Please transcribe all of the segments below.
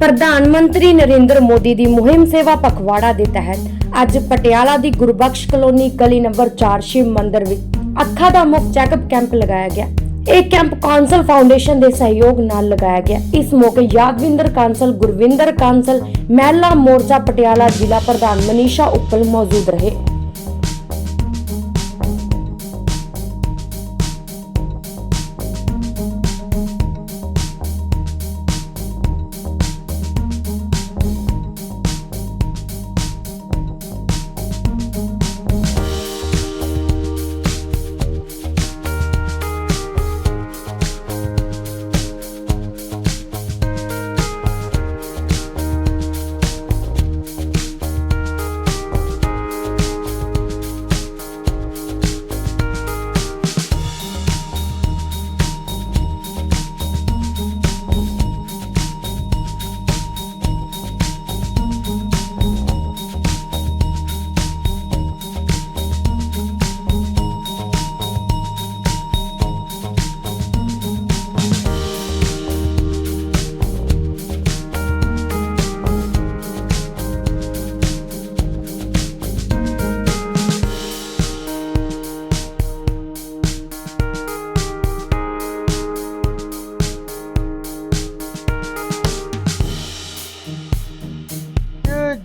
ਪ੍ਰਧਾਨ ਮੰਤਰੀ ਨਰਿੰਦਰ ਮੋਦੀ ਦੀ ਮੁਹਿੰਮ ਸੇਵਾ ਪਖਵਾੜਾ ਦੇ ਤਹਿਤ ਅੱਜ ਪਟਿਆਲਾ ਦੀ ਗੁਰਬਖਸ਼ ਕਲੋਨੀ ਗਲੀ ਨੰਬਰ 4 ਸ਼ਿਵ ਮੰਦਿਰ ਵਿੱਚ ਅੱਖਾਂ ਦਾ ਮੁਫਤ ਚੈੱਕਅਪ ਕੈਂਪ ਲਗਾਇਆ ਗਿਆ। ਇਹ ਕੈਂਪ ਕਾਂਸਲ ਫਾਊਂਡੇਸ਼ਨ ਦੇ ਸਹਿਯੋਗ ਨਾਲ ਲਗਾਇਆ ਗਿਆ। ਇਸ ਮੌਕੇ ਯਾਦਵਿੰਦਰ ਕਾਂਸਲ, ਗੁਰਵਿੰਦਰ ਕਾਂਸਲ, ਮਹਿਲਾ ਮੋਰਚਾ ਪਟਿਆਲਾ ਜ਼ਿਲ੍ਹਾ ਪ੍ਰਧਾਨ ਮਨੀਸ਼ਾ ਉੱਪਲ ਮੌਜੂਦ ਰਹੇ।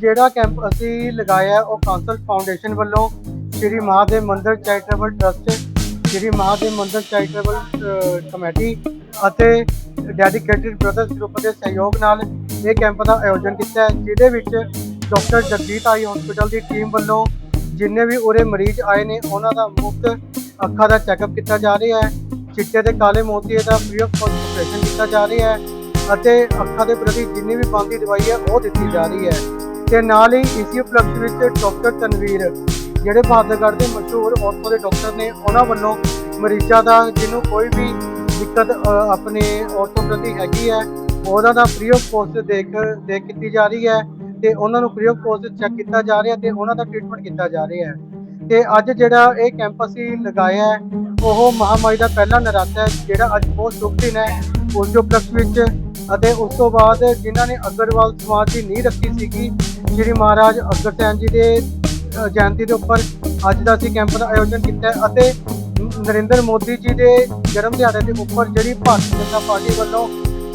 ਜਿਹੜਾ ਕੈਂਪ ਅਸੀਂ ਲਗਾਇਆ ਉਹ ਕਾਂਸਲ ਫਾਊਂਡੇਸ਼ਨ ਵੱਲੋਂ ਸ਼੍ਰੀ ਮਹਾਦੇਵ ਮੰਦਿਰ ਚੈਰੀਟੇਬਲ ਟਰਸਟ, ਸ਼੍ਰੀ ਮਹਾਦੇਵ ਮੰਦਿਰ ਚੈਰੀਟੇਬਲ ਕਮੇਟੀ ਅਤੇ ਡੈਡੀਕੇਟਿਡ ਬ੍ਰਦਰਸ ਗਰੁੱਪ ਦੇ ਸਹਿਯੋਗ ਨਾਲ ਇਹ ਕੈਂਪ ਦਾ ਆਯੋਜਨ ਕੀਤਾ ਹੈ, ਜਿਹਦੇ ਵਿੱਚ ਡਾਕਟਰ ਜਗਜੀਤ ਆਈ ਹਸਪੀਟਲ ਦੀ ਟੀਮ ਵੱਲੋਂ ਜਿੰਨੇ ਵੀ ਉਰੇ ਮਰੀਜ਼ ਆਏ ਨੇ, ਉਹਨਾਂ ਦਾ ਮੁਫਤ ਅੱਖਾਂ ਦਾ ਚੈੱਕਅਪ ਕੀਤਾ ਜਾ ਰਿਹਾ ਹੈ, ਚਿੱਟੇ ਤੇ ਕਾਲੇ ਮੋਤੀਏ ਦਾ ਫ੍ਰੀ ਆਫ ਕਾਸਟ ਆਪਰੇਸ਼ਨ ਕੀਤਾ ਜਾ ਰਿਹਾ ਹੈ ਅਤੇ ਅੱਖਾਂ ਦੇ ਪ੍ਰਤੀ ਜਿੰਨੀ ਵੀ ਬਣਦੀ ਦਵਾਈ ਹੈ, ਉਹ ਦਿੱਤੀ ਜਾ ਰਹੀ ਹੈ। ਤੇ ਨਾਲ ਹੀ ਇਸੀ ਉਪਲਕਸ਼ ਵਿੱਚ ਡਾਕਟਰ ਤਨਵੀਰ, ਜਿਹੜੇ ਬਹਾਦਰਗੜ੍ਹ ਦੇ ਮਸ਼ਹੂਰ ਔਰਥੋ ਦੇ ਡਾਕਟਰ ਨੇ, ਉਹਨਾਂ ਵੱਲੋਂ ਮਰੀਜ਼ਾਂ ਦਾ, ਜਿਹਨੂੰ ਕੋਈ ਵੀ ਦਿੱਕਤ ਆਪਣੇ ਔਰਥੋ ਪ੍ਰਤੀ ਹੈਗੀ ਹੈ ਉਹਨਾਂ ਦਾ ਫ੍ਰੀ ਆਫ ਕੋਸਟ ਦੇਖ ਦੇਖ ਕੀਤੀ ਜਾ ਰਹੀ ਹੈ ਤੇ ਉਹਨਾਂ ਨੂੰ ਫ੍ਰੀ ਆਫ ਕੋਸਟ ਚੈੱਕ ਕੀਤਾ ਜਾ ਰਿਹਾ ਤੇ ਉਹਨਾਂ ਦਾ ਟ੍ਰੀਟਮੈਂਟ ਕੀਤਾ ਜਾ ਰਿਹਾ ਹੈ। ਤੇ ਅੱਜ ਜਿਹੜਾ ਇਹ ਕੈਂਪ ਅਸੀਂ ਲਗਾਇਆ ਹੈ, ਉਹ ਮਹਾਮਾਰੀ ਦਾ ਪਹਿਲਾ ਨਰਾਤਾ ਹੈ, ਜਿਹੜਾ ਅੱਜ ਬਹੁਤ ਸ਼ੁਭ ਦਿਨ ਹੈ, ਉਸ ਦੇ ਉਪਲਕਸ਼ ਵਿੱਚ ਅਤੇ ਉਸ ਤੋਂ ਬਾਅਦ ਜਿਨ੍ਹਾਂ ਨੇ ਅਗਰਵਾਲ ਸਮਾਜ ਦੀ ਨੀਂਹ ਰੱਖੀ ਸੀਗੀ ਸ਼੍ਰੀ ਮਹਾਰਾਜ ਅਗਰਸੈਨ ਜੀ ਦੇ ਅ, ਜਯੰਤੀ ਦੇ ਉੱਪਰ ਅੱਜ ਦਾ ਅਸੀਂ ਕੈਂਪ ਦਾ ਆਯੋਜਨ ਕੀਤਾ ਹੈ ਅਤੇ ਨਰਿੰਦਰ ਮੋਦੀ ਜੀ ਦੇ ਜਨਮ ਦਿਹਾੜੇ ਦੇ ਉੱਪਰ ਜਿਹੜੀ ਭਾਰਤੀ ਜਨਤਾ ਪਾਰਟੀ ਵੱਲੋਂ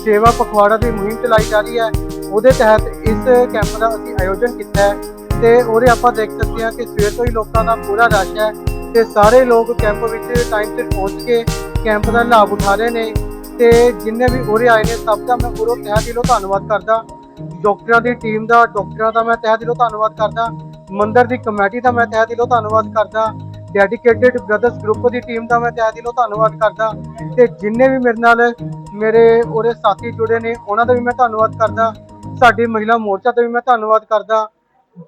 ਸੇਵਾ ਪਖਵਾੜਾ ਦੀ ਮੁਹਿੰਮ ਚਲਾਈ ਜਾ ਰਹੀ ਹੈ ਉਹਦੇ ਤਹਿਤ ਇਸ ਕੈਂਪ ਦਾ ਅਸੀਂ ਆਯੋਜਨ ਕੀਤਾ ਹੈ ਤੇ ਉਹਦੇ ਆਪਾਂ ਦੇਖ ਸਕਦੇ ਹਾਂ ਕਿ ਸਵੇਰ ਤੋਂ ਹੀ ਲੋਕਾਂ ਦਾ ਪੂਰਾ ਰਸ਼ ਹੈ ਤੇ ਸਾਰੇ ਲੋਕ ਕੈਂਪ ਵਿੱਚ ਟਾਈਮ ਤੇ ਪਹੁੰਚ ਕੇ ਕੈਂਪ ਦਾ ਲਾਭ ਉਠਾ ਰਹੇ ਨੇ ਤੇ ਜਿੰਨੇ ਵੀ ਉਰੇ ਆਏ ਨੇ ਸਭ ਦਾ ਮੈਂ ਪੂਰਾ ਤਹਿ ਦਿਲੋਂ ਧੰਨਵਾਦ ਕਰਦਾ। ਡਾਕਟਰਾਂ ਦੀ ਟੀਮ ਦਾ, ਡਾਕਟਰਾਂ ਦਾ ਮੈਂ ਤਹਿ ਦਿਲੋਂ ਧੰਨਵਾਦ ਕਰਦਾ। ਮੰਦਰ ਦੀ ਕਮੇਟੀ ਦਾ ਮੈਂ ਤਹਿ ਦਿਲੋਂ ਧੰਨਵਾਦ ਕਰਦਾ। ਡੈਡੀਕੇਟਿਡ ਬ੍ਰਦਰਸ ਗਰੁੱਪ ਦੀ ਟੀਮ ਦਾ ਮੈਂ ਤਹਿ ਦਿਲੋਂ ਧੰਨਵਾਦ ਕਰਦਾ। ਤੇ ਜਿੰਨੇ ਵੀ ਮੇਰੇ ਨਾਲ ਮੇਰੇ ਉਹਦੇ ਸਾਥੀ ਜੁੜੇ ਨੇ, ਉਹਨਾਂ ਦਾ ਵੀ ਮੈਂ ਧੰਨਵਾਦ ਕਰਦਾ। ਸਾਡੀ ਮਹਿਲਾ ਮੋਰਚਾ ਦਾ ਵੀ ਮੈਂ ਧੰਨਵਾਦ ਕਰਦਾ।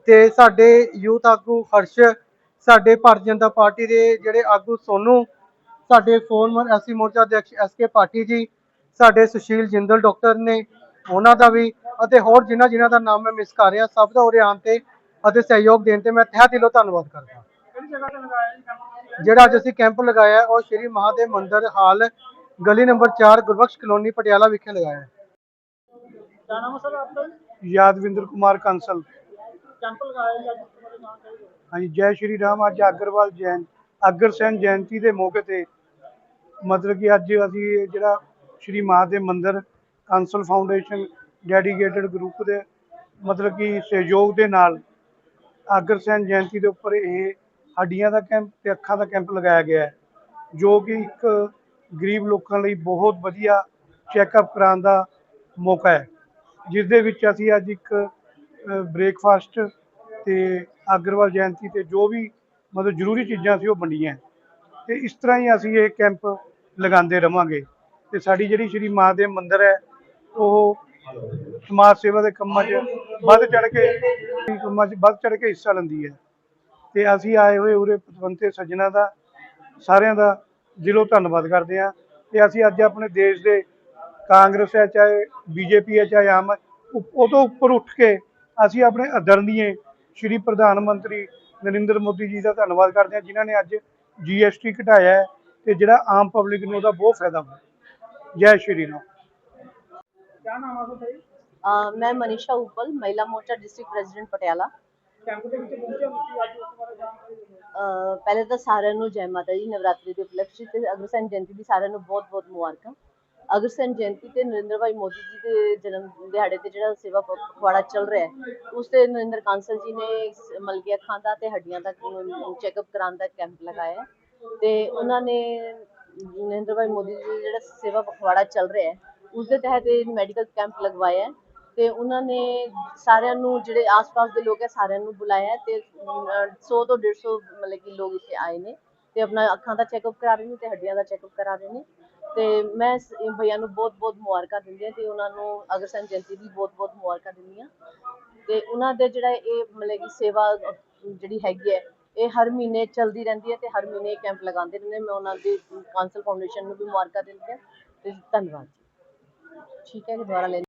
ਤੇ ਸਾਡੇ ਯੂਥ ਆਗੂ ਹਰਸ਼, ਸਾਡੇ ਭਾਰਤੀ ਜਨਤਾ ਪਾਰਟੀ ਦੇ ਜਿਹੜੇ ਆਗੂ ਸੋਨੂ, ਸਾਡੇ ਫੋਰਮਰ ਐਸਸੀ ਮੋਰਚਾ ਅਧਿਕਸ਼ ਐਸਕੇ ਪਾਠੀ ਜੀ, ਸਾਡੇ ਸੁਸ਼ੀਲ ਜਿੰਦਲ ਡਾਕਟਰ ਨੇ, ਉਹਨਾਂ ਦਾ ਵੀ ਅਤੇ ਹੋਰ ਜਿਨ੍ਹਾਂ ਜਿਨ੍ਹਾਂ ਦਾ ਨਾਮ ਮੈਂ ਮਿਸ ਕਰ ਰਿਹਾ ਸਭ ਦਾ ਉਰੇ ਆਉਣ ਤੇ ਅਤੇ ਸਹਿਯੋਗ ਦੇਣ ਤੇ ਮੈਂ ਤਹਿ ਦਿਲੋਂ ਧੰਨਵਾਦ ਕਰਦਾ ਜਿਹੜਾ ਅੱਜ ਅਸੀਂ ਕੈਂਪ ਲਗਾਇਆ ਹੈ, ਉਹ ਸ਼੍ਰੀ ਮਹਾਦੇਵ ਮੰਦਿਰ ਹਾਲ ਗਲੀ ਨੰਬਰ 4 ਗੁਰਬਖਸ਼ ਕਲੋਨੀ ਪਟਿਆਲਾ ਵਿਖੇ ਲਗਾਇਆ ਹੈ क्या नाम है सर आपका ਯਾਦਵਿੰਦਰ ਕੁਮਾਰ ਕੰਸਲ कैंप लगाया है आज तुम्हारे नाम का ही है। ਹਾਂਜੀ ਜੈ ਸ਼੍ਰੀ ਰਾਮ ਅੱਜ ਅਗਰਵਾਲ ਜੈਨ ਅਗਰਸੈਨ ਜਯੰਤੀ ਦੇ ਮੌਕੇ ਤੇ ਮਤਲਬ ਕਿ ਅੱਜ ਅਸੀਂ ਇਹ ਜਿਹੜਾ ਸ਼੍ਰੀ ਮਹਾਦੇਵ ਮੰਦਿਰ ਕਾਂਸਲ ਫਾਊਂਡੇਸ਼ਨ ਡੈਡੀਕੇਟਿਡ ਗਰੁੱਪ ਦੇ ਮਤਲਬ ਕਿ ਸਹਿਯੋਗ ਦੇ ਨਾਲ ਅਗਰਸੈਨ ਜਯੰਤੀ ਦੇ ਉੱਪਰ ਇਹ ਹੱਡੀਆਂ ਦਾ ਕੈਂਪ ਤੇ ਅੱਖਾਂ ਦਾ ਕੈਂਪ ਲਗਾਇਆ ਗਿਆ ਹੈ, ਜੋ ਕਿ ਇੱਕ ਗਰੀਬ ਲੋਕਾਂ ਲਈ ਬਹੁਤ ਵਧੀਆ ਚੈੱਕਅਪ ਕਰਾਉਣ ਦਾ ਮੌਕਾ ਹੈ। ਜਿਸ ਦੇ ਵਿੱਚ ਅਸੀਂ ਅੱਜ ਇੱਕ ਬ੍ਰੇਕਫਾਸਟ ਤੇ ਅਗਰਵਾਲ ਜਯੰਤੀ ਤੇ ਜੋ ਵੀ ਮਤਲਬ ਜ਼ਰੂਰੀ ਚੀਜ਼ਾਂ ਸੀ ਉਹ ਵੰਡੀਆਂ ਤੇ ਇਸ ਤਰ੍ਹਾਂ ਹੀ ਅਸੀਂ ਇਹ ਕੈਂਪ ਲਗਾਉਂਦੇ ਰਵਾਂਗੇ। ਤੇ ਸਾਡੀ ਜਿਹੜੀ ਸ਼੍ਰੀ ਮਹਾਦੇਵ ਮੰਦਿਰ ਹੈ, ਉਹ ਸਮਾਜ ਸੇਵਾ ਦੇ ਕੰਮਾਂ 'ਚ ਵੱਧ ਚੜ ਕੇ, ਕੰਮਾਂ 'ਚ ਵੱਧ ਚੜ ਕੇ ਹਿੱਸਾ ਲੈਂਦੀ ਹੈ। ਤੇ ਅਸੀਂ ਆਏ ਹੋਏ ਉਰੇ ਪਤਵੰਤੇ ਸੱਜਣਾ ਦਾ, ਸਾਰਿਆਂ ਦਾ ਦਿਲੋਂ ਧੰਨਵਾਦ ਕਰਦੇ ਹਾਂ। ਤੇ ਅਸੀਂ ਅੱਜ ਆਪਣੇ ਦੇਸ਼ ਦੇ ਕਾਂਗਰਸ ਹੈ, ਚਾਹੇ ਬੀਜੇਪੀ ਹੈ, ਚਾਹੇ ਆਮ ਉਹ ਤੋਂ ਉੱਪਰ ਉੱਠ ਕੇ ਅਸੀਂ ਆਪਣੇ ਆਦਰਣੀਏ ਸ਼੍ਰੀ ਪ੍ਰਧਾਨ ਮੰਤਰੀ ਨਰਿੰਦਰ ਮੋਦੀ ਜੀ ਦਾ ਧੰਨਵਾਦ ਕਰਦੇ ਹਾਂ, ਜਿਨ੍ਹਾਂ ਨੇ ਅੱਜ ਜੀਐਸਟੀ ਘਟਾਇਆ ਹੈ ਤੇ ਜਿਹੜਾ ਆਮ ਪਬਲਿਕ ਨੂੰ ਉਹਦਾ ਬਹੁਤ ਫਾਇਦਾ ਹੋਇਆ। ਜੈ ਸ਼੍ਰੀ ਰਾਮ। नाम है सर ਅ, ਮੈਂ ਮਨੀਸ਼ਾ ਉਪਲ ਮਹਿਲਾ ਮੋਰਚਾ ਡਿਸਟ੍ਰਿਕਟ ਪ੍ਰੈਜ਼ੀਡੈਂਟ ਪਟਿਆਲਾ ਕੈਂਪ ਦੇ ਵਿੱਚ ਪਹੁੰਚੇ ਹੋ ਤੁਸੀਂ ਅੱਜ ਉਸ ਬਾਰੇ ਜਾਣਕਾਰੀ ਦਿਓ ਅ, ਪਹਿਲੇ ਤਾਂ ਸਾਰਿਆਂ ਨੂੰ ਜੈ ਮਾਤਾ ਦੀ ਨਵਰਾਤਰੀ ਦੇ ਉਪਲਕਸ਼ ਤੇ ਅਗਰਸੈਨ ਜਯੰਤੀ ਦੀ ਸਾਰਿਆਂ ਨੂੰ ਬਹੁਤ-ਬਹੁਤ ਮੁਬਾਰਕਾਂ ਅਗਰਸੈਨ ਜਯੰਤੀ ਤੇ ਨਰਿੰਦਰ ਭਾਈ ਮੋਦੀ ਜੀ ਦੇ ਜਨਮ ਦਿਹਾੜੇ ਤੇ ਜਿਹੜਾ ਸੇਵਾ ਪ- ਪਖਵਾੜਾ ਚੱਲ ਰਿਹਾ ਹੈ ਉਸ ਤੇ ਨਰਿੰਦਰ ਕਾਂਸਲ ਜੀ ਨੇ ਸ- ਮਲਕੀਆ ਅੱਖਾਂ ਦਾ ਤੇ ਹੱਡੀਆਂ ਦਾ ਚੈੱਕਅਪ ਕਰਾਉਣ ਦਾ ਕੈਂਪ ਲਗਾਇਆ ਹੈ ਤੇ ਉਹਨਾਂ ਨੇ ਨਰਿੰਦਰ ਭਾਈ ਮੋਦੀ ਜੀ ਦਾ ਜਿਹੜਾ ਸੇਵਾ ਪਖਵਾੜਾ ਚੱਲ ਰਿਹਾ ਹੈ ਉਸ ਦੇ ਤਹਿਤ ਇਹ ਮੈਡੀਕਲ ਕੈਂਪ ਲਗਵਾਇਆ ਹੈ ਤੇ ਉਹਨਾਂ ਨੇ ਸਾਰਿਆਂ ਨੂੰ ਜਿਹੜੇ ਆਸ-ਪਾਸ ਦੇ ਲੋਕ ਹੈ, ਸਾਰਿਆਂ ਨੂੰ ਬੁਲਾਇਆ ਹੈ ਤੇ 100 ਤੋਂ 150 ਮਤਲਬ ਕਿ ਲੋਕ ਇੱਥੇ ਆਏ ਨੇ ਤੇ ਆਪਣਾ ਅੱਖਾਂ ਦਾ ਚੈੱਕਅਪ ਕਰਾ ਰਹੇ ਨੇ ਤੇ ਹੱਡੀਆਂ ਦਾ ਚੈੱਕਅਪ ਕਰਾ ਰਹੇ ਨੇ ਤੇ ਮੈਂ ਸ- ਭਈਆ ਨੂੰ ਬਹੁਤ-ਬਹੁਤ ਮੁਬਾਰਕਾਂ ਦਿੰਦੀ ਹਾਂ ਤੇ ਉਹਨਾਂ ਨੂੰ ਅਗਰਸੈਨ ਜਯੰਤੀ ਦੀ ਬਹੁਤ-ਬਹੁਤ ਮੁਬਾਰਕਾਂ ਦਿੰਦੀ ਹਾਂ ਤੇ ਉਹਨਾਂ ਦੇ ਜਿਹੜਾ ਇਹ ਮਤਲਬ ਕਿ ਸੇਵਾ ਜਿਹੜੀ ਹੈਗੀ ਹੈ, ਇਹ ਹਰ ਮਹੀਨੇ ਚੱਲਦੀ ਰਹਿੰਦੀ ਹੈ ਤੇ ਹਰ ਮਹੀਨੇ ਕੈਂਪ ਲਗਾਉਂਦੇ ਰਹਿੰਦੇ ਮੈਂ ਉਹਨਾਂ ਦੀ ਕਾਂਸਲ ਫਾਊਂਡੇਸ਼ਨ ਨੂੰ ਵੀ ਮੁਬਾਰਕਾਂ ਦਿੰਦੀ ਹਾਂ ਤੇ ਧੰਨਵਾਦ। ਜੀ ਠੀਕ ਹੈ ਜੀ ਦੁਬਾਰਾ ਲੈ